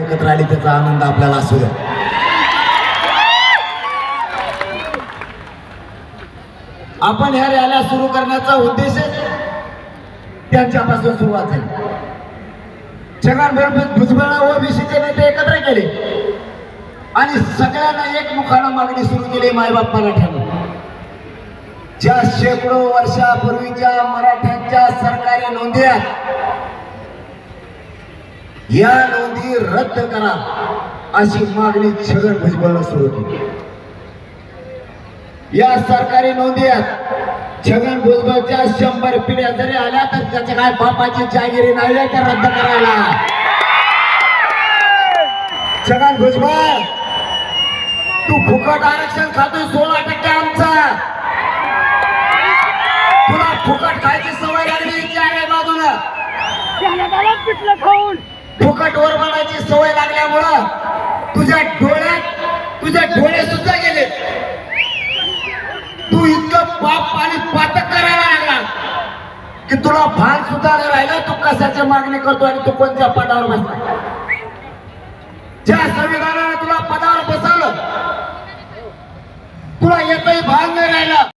एकत्र आली त्याचा आनंद आपल्याला असू द्या. आपण ह्या रॅल्या सुरू करण्याचा उद्देश त्यांच्यापासून सुरुवात झाली. छगन भुजबळ व बीसीचे नेते एकत्र केले. आणि सगळ्यांना एक मुखानं मागणी सुरू केली मायबाप मराठ्यांना ज्या शेकडो वर्षापूर्वीच्या मराठ्यांच्या सरकारी नोंदी आहेत या नोंदी रद्द करा. अशी मागणी छगन भुजबळनं सुरू केली या सरकारी नोंदी आहेत. छगन भुजबळच्या शंभर पिढ्या जरी आल्या तर त्याच्या काय बापाची जागिरी नाही आहे त्या रद्द करायला. छगन भुजबळ तू फुकट आरक्षण खातो सोळा टक्के आमचा. तुला फुकट खायची सवय लागली चार बाजूला खाऊन. फुकट वर सवय लागल्यामुळं तुझ्या डोळ्यात तुझे डोळे सुद्धा गेले. तू इतकं पाप आणि पातक करायला लागला की तुला भान सुद्धा नाही राहिलं. तू कशाची मागणी करतो आणि तू कोणत्या पदावर बसला? ज्या संविधानाने तुला पदावर बसवलं तुला येतही भान नाही राहिला.